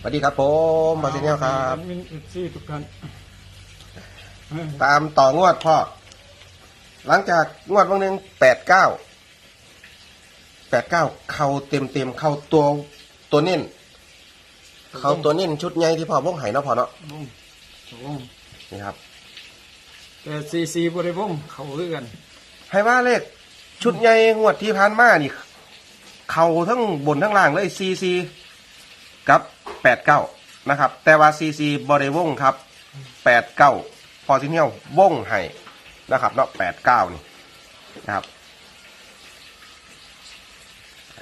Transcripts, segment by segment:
สวัสดีครับผมมาสิเนียครับ มินซี่ทุกท่านเออตามต่องวดพ่อ หลังจากงวดวันหนึ่งแปดเก้าแปดเก้าเข้าเต็มเต็มๆเข้าตัวตัวเน้นเข้าตัวเน้นชุดใหญ่ที่พ่อวงไห้เนาะพ่อเนาะวงวงนี่ครับ แต่ซีซีบริวงเขาเรื่อกันให้ว่าเลขชุดใหญ่งวดที่ผ่านมานี่ เข้าทั้งบนทั้งล่างเลยซีซีกับ แปดเก้านะครับ แต่ว่าซีซีบริวงครับแปดเก้าพอสิเนียวงไห้นะครับเนาะแปดเก้านี่นะครับ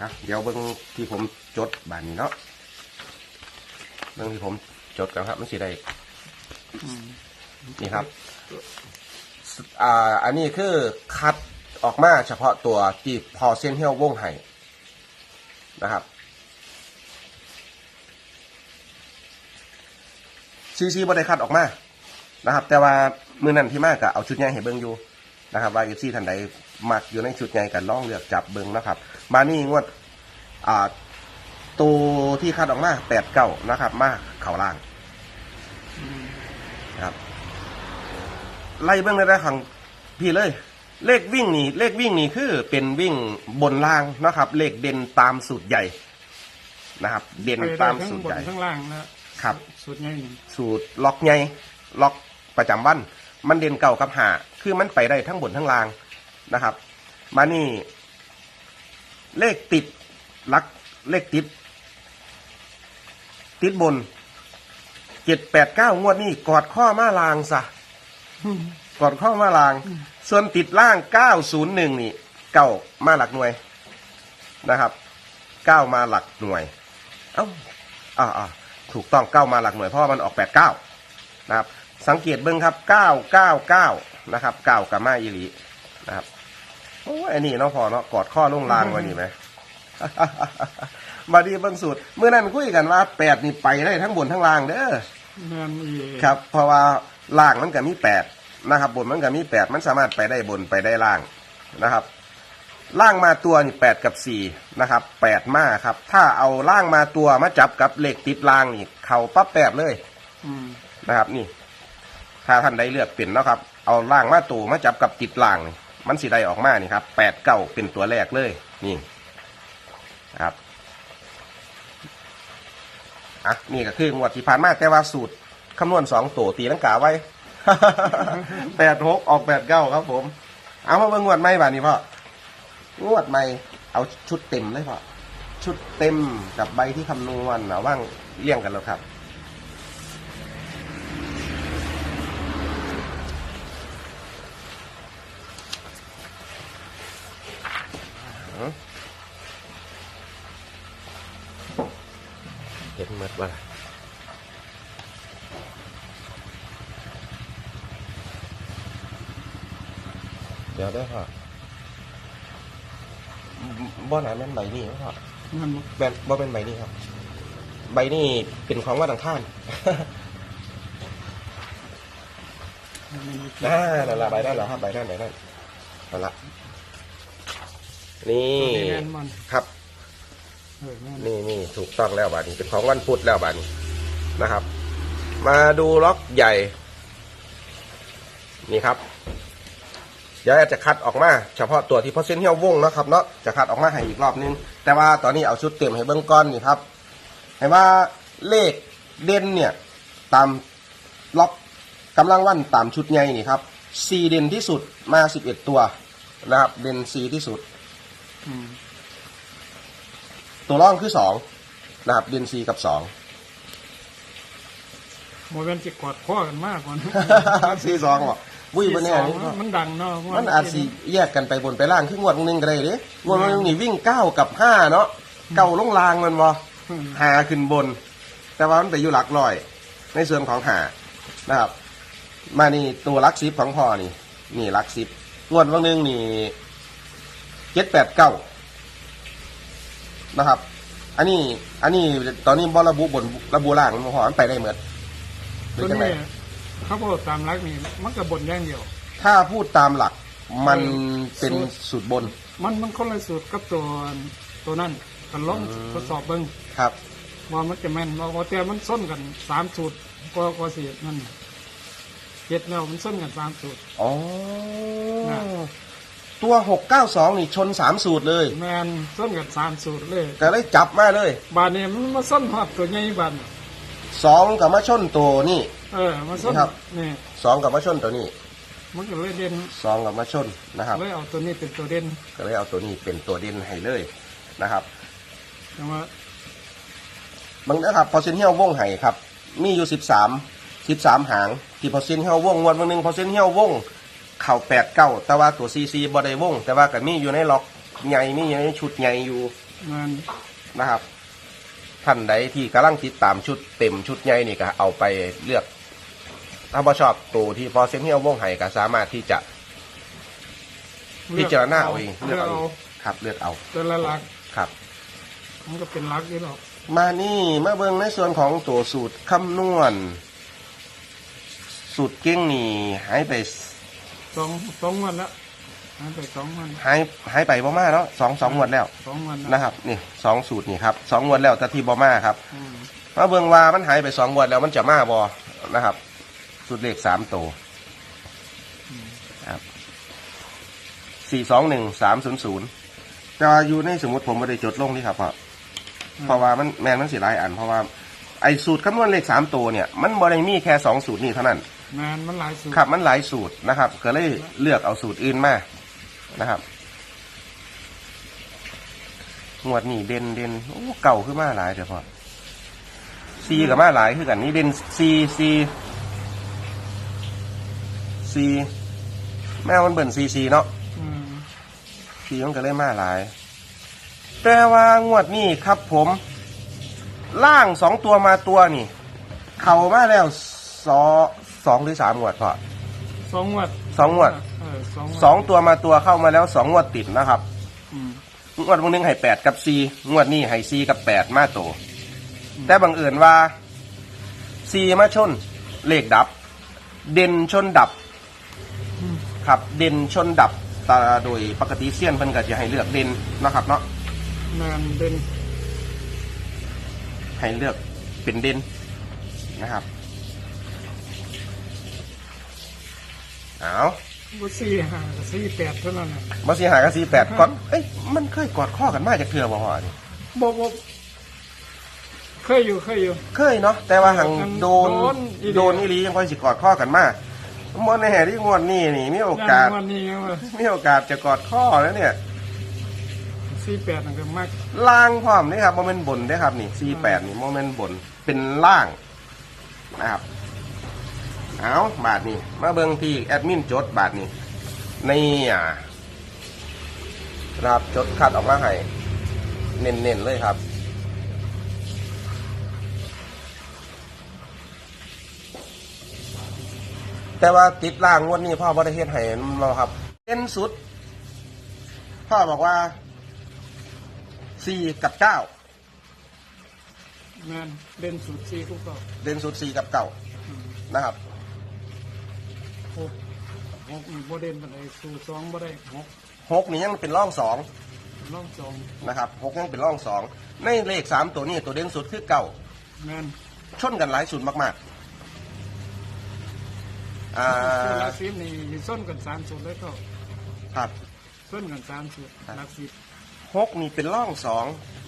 อะเดี๋ยวเบิ่งที่ผมจดบานนี้เนาะเบิ่งที่ผมจดกันครับ มันสิได้อืมนี่ครับสอ่าอันนี้คือคัดออกมาเฉพาะตัวที่พอเส้นเฮี้ยววงไห้นะครับ ซีซีบ่ได้คัดออกมานะครับ แต่ว่ามือนั้นที่มากกะเอาชุดใหญ่ให้เบิ่งอยู่นะครับ ว่าเอฟซีท่านใดมักอยู่ในชุดใหญ่กันล่องเลือกจับเบิ่งนะครับ มานี่งวดอ่าตัวที่คัดออกมาแปดเก้านะครับ มาเข่าล่างครับไล่เบื้องได้ของพี่เลย เลขวิ่งนี่ เลขวิ่งนี่คือเป็นวิ่งบนล่างนะครับ เลขเด่นตามสูตรใหญ่นะครับ เด่นตามสูตรใหญ่ทั้งล่างนะ ครับ สุดใหญ่นี่สูตรล็อกใหญ่ล็อกประจำวัน มันเด่นเก่ากับหาคือมันไปได้ทั้งบนทั้งล่างนะครับ มานี่ เลขติดลักเลขติด ติดบนเจ็ดแปดเก้างวดนี่กอดข้อมาลางซะกอดข้อมาลาง ส่วนติดล่างเก้าศูนย์หนึ่งนี่เก้ามาหลักหน่วยนะครับเก้ามาหลักหน่วย เอ้าอ่าอ่า ถูกต้องเก้ามาหลักหน่วยเพราะว่ามันออกแปดเก้านะครับสังเกตเบิ้งครับเก้าเก้าเก้านะครับเก้ากับมาอีหลีนะครับโอ้ยอันนี้เนาะพอเนาะกอดข้อลงลางไว้นี่ไหมมาดีเบิ้งสูตรเมื่อนั้นคุยกันว่าแปดนี่ไปได้ทั้งบนทั้งล่างเด้อแม่นอีครับเพราะว่าล่างมันก็มีแปดนะครับ บนมันก็มีแปดมันสามารถไปได้บนไปได้ล่างนะครับ ล่างมาตัวนี่แปดกับสี่นะครับแปดมาครับ ถ้าเอาล่างมาตัวมาจับกับเหล็กติดล่างนี่เข่าปั๊บแปดเลยนะครับ นี่ ถ้าท่านได้เลือกเป็นเนาะครับ เอาล่างมาตัวมาจับกับติดล่างนี่มันสิได้ออกมานี่ครับแปดเก้าเป็นตัวแรกเลย นี่นครับอะนี่ก็คืองวดที่ผ่านมาแต่ว่าสูตรคำนวณสองตัวตีลังกาไว้แปดหกออกแปดเก้าครับผม เอามาเบิ่งงวดใหม่บ้านี้พ่อ งวดใหม่เอาชุดเต็มเลยพอชุดเต็มกับใบที่คำนวณนะว่างเลี่ยงกันแล้วครับ เห็นหมดว่าเดี๋ยวได้อพ่อ บ่หนาแม่นใบนี้ครับพ่อนั่นบ่แม่นบ่เป็นใบนี้ครับ ใบนี้เป็นของวัดอังคารนั่นอีกน่านั่นละใบนั่นเหรอครับใบนั่นใบนั่นนั่นละนี่ตัวนี้แม่นมันครับเออแม่นนี่นี่ถูกต้องแล้วบาทนี้เป็นของวันพุธแล้วบาทนี้นะครับ มาดูล็อกใหญ่ นี่ครับ เดี๋ยวจะคัดออกมาเฉพาะตัวที่พอเส้นเหี่ยววงนะครับเนาะจะคัดออกมาให้อีกรอบนึง แต่ว่าตอนนี้เอาชุดเต็มให้เบื้องก้อนนี่ครับเห็นว่าเลขเด่นเนี่ยตามล็อกกำลังวันตามชุดใหญ่นี่ครับซีเด่นที่สุดมาสิบเอ็ดตัวนะครับเด่นซีที่สุดอืมตัวร่องคือสองนะครับเด่นซีกับสองโมเป็นจิกอดข้อกันมากกว่าซีสองหรอวุ้ยบนแน่นี่ที่สองมันดังเนาะมันอาจสิแยกกันไปบนไปล่างคืองวดหนึงก็ได้เด้งวดหนึงนี่วิ่งเก้ากับห้าเนาะเก้าลงลางมันบ่อืมหาขึ้นบน แต่ว่ามันไปอยู่หลักร้อย ในส่วนของหานะครับ มานี่ตัวลักซิปของพ่อนี่ นี่ลักซิปงวดวันหนึงนี่เจ็ดแปดเก้านะครับ อันนี้ อันนี้ตอนนี้บ่ระบุบนระบุล่างมันพอมันไปได้เหมือนหรืตัอวจังไงนี้เขาบอกตามรักนี่มันกับบนอย่างเดียว ถ้าพูดตามหลักมันเป็นสูตรบน มันมันคนละสูตรกับตัวตัวนั่นกันล้มอืมทดสอบเบิ้งครับว่ามันจะแม่นว่าว่าแต่มันส้นกันสามสูตรก็ก็สินั่นน่ะเจ็ดแล้วมันส้นกันสามสูตรอ๋อน่ะตัวหกเก้าสองนี่ชนสามสูตรเลยแม่นส้นกันสามสูตรเลยก็เลยจับมาเลย บานนี้มันมาส้นหอดตัวใหญ่บานน่ะสองกับมาชนตัวนี่ เออมาส้นครับ นี่สองกับมาชนตัวนี้มันก็เลยเด่นสองกับมาชนนะครับ เลยเอาตัวนี้เป็นตัวเด่นก็เลยเอาตัวนี้เป็นตัวเด่นให้เลยนะครับแต่ว่าบางนะครับพอเซนเฮียววงไห้ครับ มีอยู่สิบสามสิบสามหางที่พอเซนเฮียววงงวันวันหนึ่งพอเซนเฮียววงเข่าแปดเก้าแต่ว่าตัวซีซีบอได้วง แต่ว่าก็มีอยู่ในล็อกใหญ่มีอยู่ในชุดใหญ่อยู่มันนะครับท่านใดที่กำลังติดตามชุดเต็มชุดใหญ่นี่ก็เอาไปเลือก ถ้าพอชอบตัวที่พอเซนเฮียววงไห้ก็สามารถที่จะพิจารณาเอาเองเลือกเอเอางครับเลือกเอาตัวละหลักครับ มันก็เป็นหลักอยู่หรอกมานี่มาเบิ่งในส่วนของตัวสูตรคำนวณ สูตรเก่งนี่หายไปสองสองวันละหายไปสองวันหายหายไปบ่มาแล้วสองสองงวดแล้วสองวันละนะครับนี่สองสูตรนี่ครับสองงวดแล้วแต่ที่บ่มาครับอืมมาเบิ่งว่ามันหายไปสองงวดแล้วมันจะมาบ่นะครับ สูตรเลขสามตัวครับสี่สองหนึ่งสามศูนย์ศูนย์จะอยู่ในสมมติผมไม่ได้จดลงนี่ครับเพราะเพราะว่ามันแมนมันสีหลายอัน เพราะว่าไอ้สูตรคำนวณเลขสามตัวเนี่ยมันบ่ได้มีแค่สองสูตรนี่เท่านั้นงานมันหลายสูตรครับมันหลายสูตรนะครับก็เลยเลือกเอาสูตรอื่นมานะครับงวดนี้เด่นเด่นโอ้เก่าขึ้นมาหลายเดี๋ยวพอซีกับมาหลายคือกันนี่เด่นซีซี ซีแม่มันเบิ่นซีซีเนาะอืมซีมันก็เลยมาหลาย แต่ว่างวดนี้ครับผม ล่างสองตัวมาตัวนี่ เข่ามาแล้วสองสองหรือสามงวดพอสองงวันสองงวดเออสองงวดสองตัวมาตัวเข้ามาแล้วสองงวดติดนะครับ อืม งวดวันหนึงให้แปดกับซีงวดนี้ให้ซีกับแปดมาโตแต่บังเอิญว่าซีมาชน เลขดับ เด่นชนดับอืม ครับเด่นชนดับตาโดยปกติเซียนเพิ่นก็จะให้เลือกเด่นนะครับเนาะงานเด่นให้เลือกเป็นเด่นนะครับเอาบุสี่ห้าสี่แปดเท่านั้นน่ะมาสีหายกับสีแปดกอดเอ้ยมันเคยกอดข้อกันมาจากเทือบ่ฮอนี่บอกบอกเคยอยู่เคยอยู่ เคยเนาะแต่ว่าหังโดนโดนอีหลี โดนอีหลียังค่อยสิกอดข้อกันมาเมื่อในแห่ที่งวดนี้นี่มีโอกาสย่งวันนี้ไงว่ามีโอกาสจะกอดข้อแล้วเนี่ย สี่แปดนั่นก็มากล่างพร้อมนี่ครับโมเมนต์บนได้อครับนี่สี่แปดนี่โมเมนต์บนเป็นล่างนะครับ เอาบาทนี่มาเบิ่งที่แอดมินจดบาทนี่นี่อะนะครับจดคัดออกมาให้เน้นๆเลยครับ แต่ว่าติดล่างงวดนี้พ่อบ่ได้เฮ็ดให้เราครับเด่นสุด พ่อบอกว่าสี่กับเก้างานเด่นสุดสี่ทุกต่อเด่นสุดสี่กับเก้าอืมนะครับหกหกนี่บ่เด่นปานใดสู่สองบ่ได้หกหกนี่ยังเป็นร่องสองล่องสองนะครับหกยังเป็นร่องสองในเลขสามตัวนี้ตัวเด่นสุดคือเก้าแม่นชนกันหลายสุดมากๆ อ่าส่วนละสิบนี่ส้นกันสามสุดเลยก็ครับส้นกันสามสุดครับหลักสิบหกนี่เป็นร่องสอง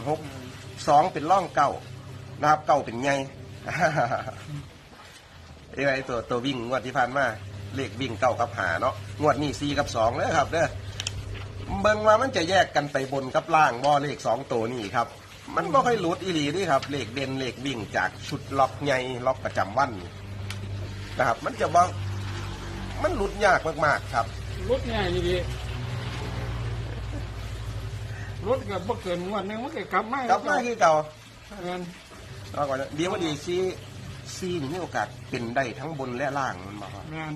หกสองเป็นร่องเก้านะครับเก้าเป็นไงไอ้ไอตัวตัววิ่งงวดที่ผ่านมาเลขวิ่งเก้ากับหาเนาะงวดนี้สี่กับสองเลยครับเด้อเบิ่งว่ามันจะแยกกันไปบนกับล่างบ่เลขสองตัวนี่ครับ มันบ่ค่อยหลุดอีหลีนี่ครับเลขเด่นเลขวิ่งจากชุดล็อกใหญ่ล็อกประจำวันนี่นะครับ มันจะบ่ มันหลุดยากมากๆครับ รถง่ายดีรถกับบ่เกินงวันหนึงมันก็กลับมากลับมาคือเก่าเงินเอาก่อนนะดีว่าดีซีซีนี่มีโอกาสเป็นได้ทั้งบนและล่างมันบอกว่างาน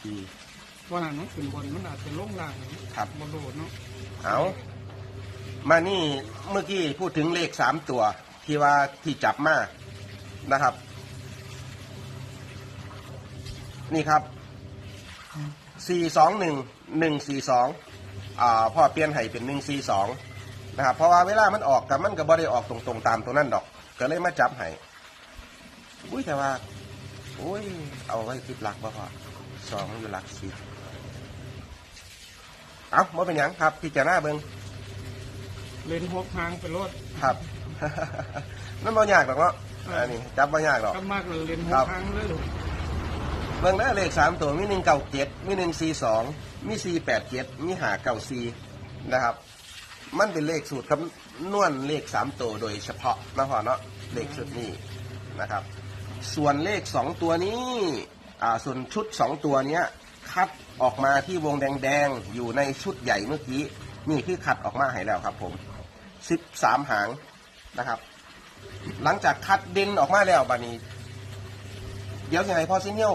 ซีวันนั้นมันขึ้นบนมันอาจจะลงล่างครับบ่โดดเนาะเอามานี่เมื่อกี้พูดถึงเลขสามตัว ที่ว่าที่จับมานะครับ นี่ครับสี่สองหนึ่งหนึ่งสี่สองอ่าพ่อเปลี่ยนให้เป็นหนึ่งสี่สองนะครับเพราะว่าเวลามันออกกับมันก็บ่ได้ออกตรงๆตามตัวนั่นดอก ก็เลยมาจับให้อุ้ยแต่ว่าอุ้ยเอาไว้ติดหลักบ่พอสองอยู่หลักสิบเอาบ่เป็นหยังครับพิจารณาเบิ่งเลนหกหางไปรถครับ นั่นบ่ยากหรอกเนาะอันนี้จับบ่ยากหรอกก็มากเลยเลนหครักบหางเลยลูก เบิ่งได้เลขสามตัวมีหนึ่งเก้าเจ็ดมีหนึ่งสี่สองมีสี่แปดเจ็ดมีหาเก้าสี่นะครับ มันเป็นเลขสูตรคำนวณเลขสามตัวโดยเฉพาะนะพอเนาะเลขชุดนี้นะครับ ส่วนเลขสองตัวนี้อ่าส่วนชุดสองตัวเนี้ยคัดออกมาที่วงแดงๆ อยู่ในชุดใหญ่เมื่อกี้ นี่คือคัดออกมาให้แล้วครับผมสิบสามหางนะครับ หลังจากคัดเด่นออกมาแล้วบานี้ เดี๋ยวยังไงพ่อซิเนียล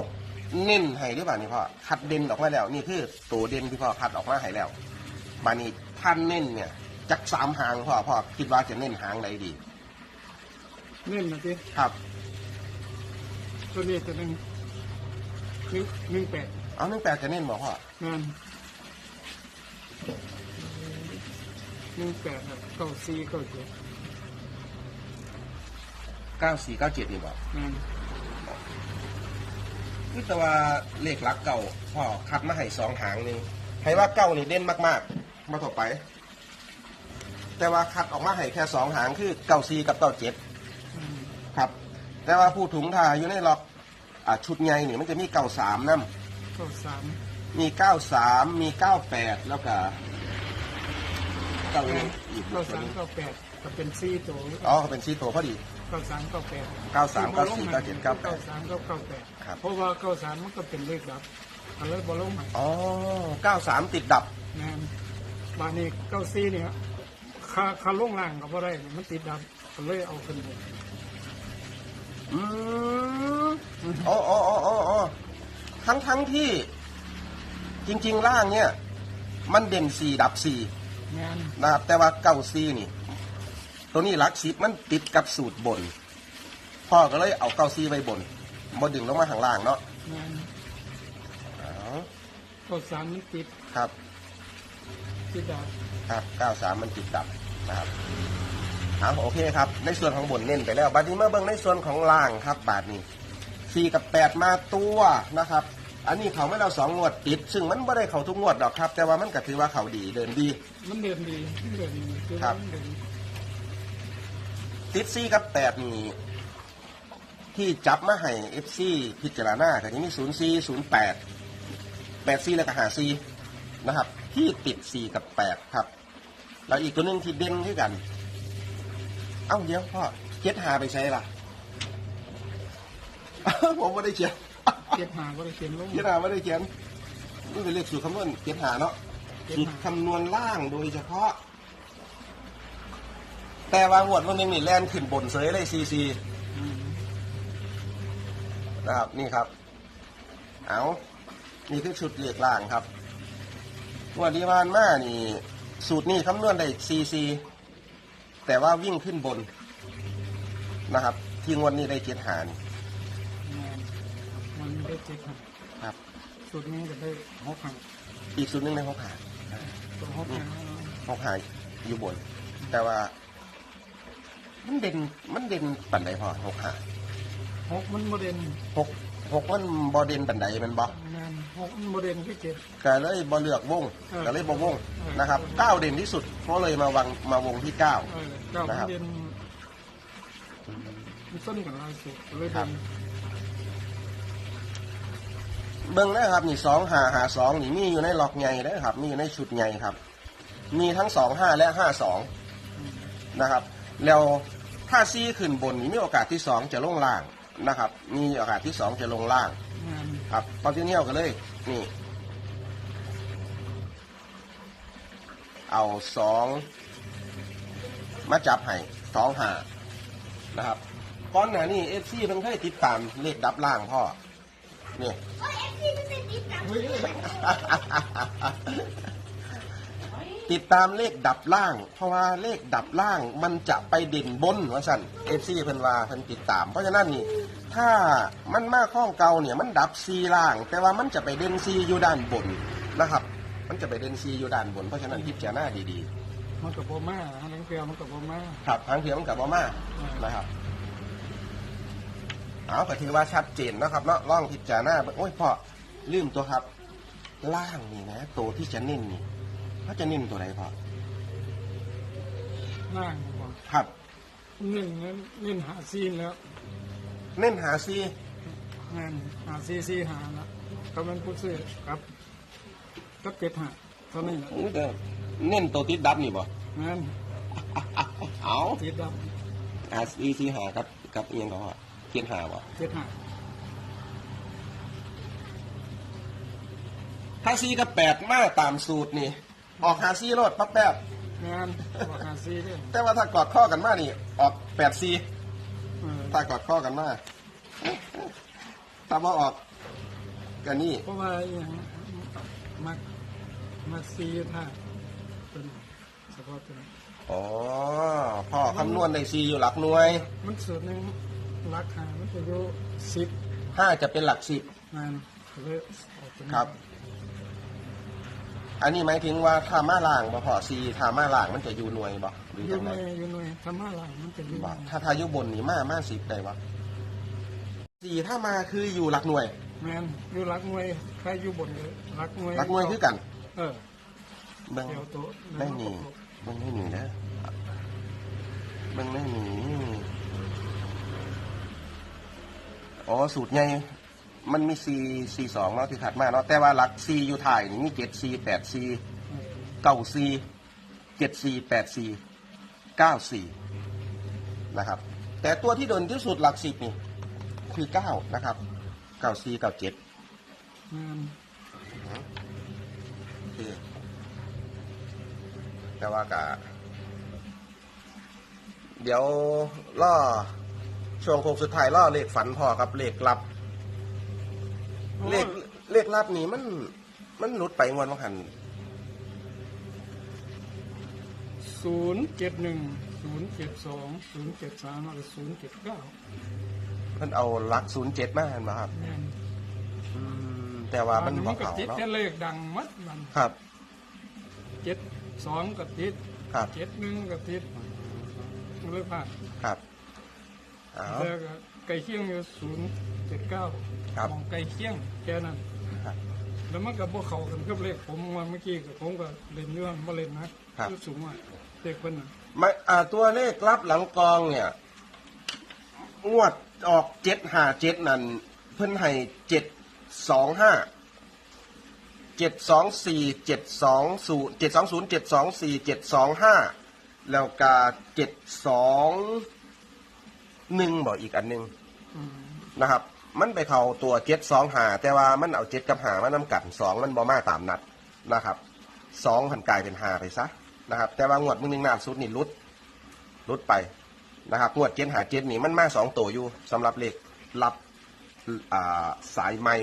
เน้นให้หรือเปล่านี่พ่อคัดเด่นออกมาแล้ว นี่คือตัวเด่นที่พ่อคัดออกมาให้แล้วบานี้ท่านเน้นเนี่ยจักสามหางพ่อพ่อคิดว่าจะเน้นหางไหนดี เน่นนะทีครับ ตัวนี้ตัวหนึ่งหนึ่งหนึ่งแปดเอาหนึ่งแปดจะเน้นบอกพ่องานหนึ่งแปดครับเก้าสี่เก้าเจ็ดเก้าสี่เก้าเจ็ดนี่บอกงาน นี่แต่ว่าเลขหลักเก่าพ่อคัดมาให้สองหางหนึ่งให้ว่าเก้านี่เด่นมากๆ มาต่อไป แต่ว่าคัดออกมาให้แค่สองหางคือเก้าสี่กับเก้าเจ็ดอืมครับ แต่ว่าผู้ถุงทาอยู่ในล็อกอ่าชุดใหญ่นี่มันจะมีเก้าสามนํเก้าสามมีเก้าสามมีเก้าแปดแล้วก็เก้าอีกเก้าตัวสามนึงเก้าแปด ก็เป็นสี่ตัวอ๋อเป็นซีโตพอดีเก้าสามเก้าแปดเก้าสามเก้าสี่เก้าเจ็ดเก้าแปเก้าดสามเก้าเก้าแปดครับเพราะว่าเก้าสามมันก็เป็นเลขดับก็เลยบอลลงมาอ๋อเก้าสามติดดับแมนบานนี้เก้าสี่เนี่ยคาคาลงล่างก็บ่ได้มันติดดับก็เลยเอาขึ้นบนอืมอ๋ออ๋ออ๋ออ๋ออ๋อทั้งทั้งที่ จริง ๆ ล่างเนี่ย มันเด่นสี่ดับสี่แมนนะครับแต่ว่าเก้าสี่นี่ ตัวนี้หลักสิบมันติดกับสูตรบน พ่อก็เลยเอาเก้าสี่ไว้บนบนดึงลงมาข้างล่างเนาะแมนอ๋อเก้าสามมันติดครับติดดับครับเก้าสามมันติดดับนะครับเอาโอเคครับ ในส่วนของบนเน้นไปแล้วบัดนี้มาเบิ่งในส่วนของล่างครับ บาทนี้สี่กับแปดมาตัวนะครับ อันนี้เขาไม่เราสองงวดติด ซึ่งมันไม่ได้เขาทุกงวดดอกครับ แต่ว่ามันก็ถือว่าเขาดีเดินดี มันเดินดีมันเดินดีคือครับมันเดิน ติดซี่กับแปดนี่ที่จับมาให้เอฟซีพิจารณาแต่นี้มีศูนย์ซีศูนย์แปดแปดซีแล้วก็หาซีนะครับ ที่ติดสี่กับแปดครับ แล้วอีกตัวหนึ่งที่เด่นด้วยกัน เอ้าเดี๋ยวพ่อเจ็ดหาไปใช้ล่ะผมไม่ได้เขียนเก็บหาก็ได้เขียนลงเจ็ดหาไม่ได้เขียนนี่เป็นเลขสูตรคำนวณเจ็ดหาเนาะเจ็ดสูตรหาคำนวณล่างโดยเฉพาะ แต่วางหวดวันหนึงนี่แลนขึ้นบนเสยเลยซีซีอืมนะครับนี่ครับ เอานี่คือชุดเหล็กล่างครับงวันที่ผ่านมานี่ สูตรนี้คำนวณได้ซีซีแต่ว่าวิ่งขึ้นบนนะครับ ที่งวดนี้ได้เจ็ดหานี่แมนมันได้เจ็ดหาครับสูตรนี้ก็ได้หกหาอีกสูตรหนึงในหกหาตัวหกหาหกหาอยู่บน แต่ว่า มันเด่นมันเด่นปันใดพอหกหาหกมันโมเดลหกหกมันบอเด่นปันใดแมันบอแมนหกมันโมเดลที่เจ็ด ก็เลยบอเลือกวงเออก็เลยบอวงเออ นะครับเก้าเด่นที่สุดก็เลยมาวางมาวงที่เก้า เออเก้านะมัครันบเด่นมันส้นกับลายสุดเลยครัเด่บ นเบิ้งนะครับนี่สองหาหาสองนี่มีอยู่ในล็อกใหญ่นะครับ มีอยู่ในชุดใหญ่ครับ มีทั้งสองห้าและห้าสองนะครับ แล้วถ้าซีขึ้นบนนี่มีโอกาสที่สองจะลงล่างนะครับ มีโอกาสที่สองจะลงล่างงานครับพอที่เนี้ยกันเลย นี่ เอาสองมาจับให้สองหานะครับก้อนหนานี่เอฟซีเพิ่งเคยติดตามเลขดับล่างพ่อนี่เฮ้ยติดตาม เลขดับล่าง เพราะว่าเลขดับล่างมันจะไปเด่นบนว่าสั่นเอฟซีเพิ่นว่าเพิ่นติดตาม เพราะฉะนั้นนี่ถ้ามันมาข้องเก่าเนี่ยมันดับซีล่าง แต่ว่ามันจะไปเด่นซีอยู่ด้านบนนะครับ มันจะไปเด่นซีอยู่ด้านบน เพราะฉะนั้นพิจารณาดีๆมันกับโบมาหลังเตียมันกับโบมาครับทางเทียมกับบ่มานะครับเอาก็ถือว่าชัดเจนนะครับเนาะล่องพิจารณาเบิ่งโอ้ยพ่อลืมตัวครับ ล่างนี่นะตัวที่จะเน้นนี่ เขาจะเน้นตัวไหนพ่อนั่งบอกครับหนึ่งนั้นเล่นหาซีนแล้วเน้นหาซีงานหาซีซีหาแล้วก็มันผู้ซื้อครับก็เก็บหาเท่านี้แหละนี่เด้อเน้นตัวติดดับนี่บ่งานเอาติดดหาซีซีหาครับกับเอียงก็ว่าเทียนหาบ่ำเก็บหาถ้าซีกับแปดมาตามสูตรนี่ ออกหาซีโลดปั๊บแป๊บงานบอกหาซีด้วยแต่ว่าถ้ากอดข้อกันมานี่ ออกแปดซีเออถ้ากอดข้อกันมาถ้าว่าออกกันนี่เพราะว่าอย่างมักมักซีท่าเป็นเฉพาะตัวนี้อ๋อพ่อคำนวณได้ซีอยู่หลักหน่วยมันสูตรหนึ่งราคามันจะอยู่สิบห้าจะเป็นหลักสิบ งานเลยออกตัวนี้ ครับ อันนี้หมายถึงว่าทามาล่างบ่พอซีทามาล่างมันจะอยู่หน่วยบ่หรืออจัยู่งหไงน่วยอยู่หน่วยธรรมะหลังมันจะอยู่บ่ถ้าทายุบนนี่มามาสิบได้วะสี่ถ้ามาคืออยู่หลักหน่วยแมนอยู่รักหน่วยใครอยู่บนเลยรักหน่วยหลักหน่วยคือกันเออเบิ่ง เดี๋ยวโต๊ะไม่มีเบิ่งไม่มีนะเบิ่งไม่มีอ๋อ สูตรใหญ่ มันมีซีซีสองเนาะที่ถัดมาเนาะแต่ว่าหลักซีอยู่ถ่ายนี่มีเจ็ดซีแปดซีเก้าสี่เจ็ดสี่แปดสี่เก้าสี่นะครับ แต่ตัวที่โดนที่สุดหลักสิบนี่คือเก้านะครับเก้าสี่เก้าเจ็ดแต่ว่ากะเดี๋ยวล่อช่วงโค้งสุดท้ายล่อเลขฝันพอครับเลขลับ เลขเลขลับนี่มัน มันหลุดไปงวดบางหันศูนย์เจ็ดหนึ่งศูนย์เจ็ดสองศูนย์เจ็ดสามแล้วก็ศูนย์เจ็ดเก้าเพิ่นเอาหลักศูนย์เจ็ดมาเห็นไหมครับ แมนอืมแต่ว่ามันมับ่นก็เขาติดเนาะแค่เลขดังมัดมันครับ เจ็ดสองก็ติดครับเจ็ดหนึ่งก็ติดมันเลยผ่านครับเอา แล้วก็ไก่เคียงอยู่ศูนย์เจ็ดเก้า ครับ มองไก่เคียงแค่นั้น ครับ แล้วมันกับพวกเขากันกับเลขผมวันเมื่อกี้กับผมก็เล่นเรื่องมาเล่นนะครับอสูงอะเลขเพิ่นน่ะไม่อ่าตัวเลขลับหลังกองเนี่ยงวดออกเจ็ดห้าเจ็ดนั่นเพิ่นให้เจ็ดสองห้าเจ็ดสองสี่เจ็ดสองศูนย์เจ็ดสองศูนย์เจ็ดสองสี่เจ็ดสองห้าแล้วก็เจ็ดสองหนึ่งบอกอีกอันหนึ่ง อืมนะครับ มันไปเข้าตัวเจ็ดสองหาแต่ว่ามันเอาเจ็ดกับหามานำกันสองมันบ่มาตามนัดนะครับสองหันกลายเป็นหาไปซะนะครับ แต่ว่างวดมึงหนึ่งนาสุดนี่ลุดลุดไปนะครับงวดเจ็ดหาเจ็ดนี่มันมาสองตัวอยู่สำหรับเลขรับอ่าสายไม่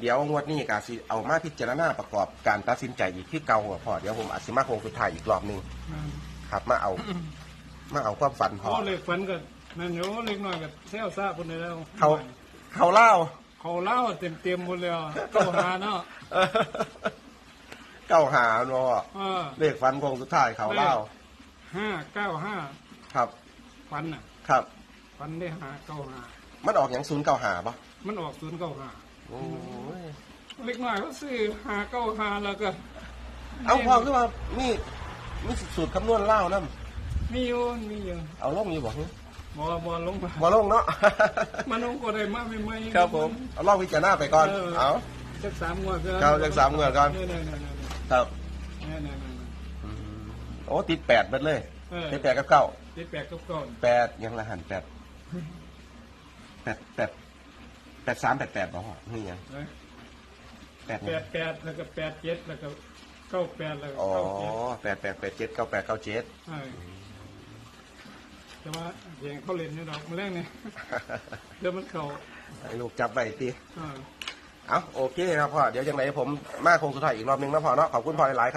เดี๋ยวงวดนี้กาสิเอามาพิจารณาประกอบการตัดสินใจอีกที่เก่าอะพอเดี๋ยวผมอาจสิมาโคงสุดท้ายอีกรอบหนึ่งนั่นครับมาเอา มาเอาความฝันพอโอ้เลขฝันก็นั่นโอ้เลขน้อยก็แซวซ่าคนได้แล้วเขา เขาเล่าเขาเล่าเต็มเต็มๆหมดเลยอะเข้าหาเนาะเก้าหาเนาะเออเลขฟันโคงสุดท้ายเขาเล่าห้าเก้าห้าครับฟันน่ะ ครับฟันได้หาเก้าห้ามันออกอย่างศูนย์เก้าหาปะมันออกศูนย์เก้าห้าโอ้ยเล็กน้อยเขาซื้อหาเก้าห้าแล้วก็ เอาพอคือว่ามีมีสูตรคำนวณเล่านั่มีอยู่มีอยู่เอาลงอยู่บอกบอ บอลงมาบอลงเนาะ มันลงก็ได้มาไม่ไม่ครับผมเอาลองวิจารณาไปก่อนเอาจักสามงวดครับจักสามงวดก่อนเนี่ยเนี่ยเนี่ยครับเนี่ยเนี่ยเนี่ยอืมโอ้ติดแปดเบิดเลยเออติดแปดกับเก้าติดแปดกับก่อนแปดยังละหันแปดแปดแปดแปดสามแปดแปดบอกว่านี่ยังนะแปดแปดแปดแล้วก็แปดเจ็ดแล้วก็เก้าแปดแล้วก็อ๋อเก้าเจ็ดแปดแปดแปดเจ็ดเก้าแปดเก้าเจ็ดใช่แต่ว่า เสียงเขาเล่นนี่ดอกมาแรกเนี่ยเดี๋ยวมันเข่าให้ลูกจับไว้ตีอ่า เอาโอเคครับพ่อ เดี๋ยวยังไงผมมาโคงสุดท้ายอีกรอบหนึงนะพ่อเนาะ ขอบคุณพ่อหลายๆครับ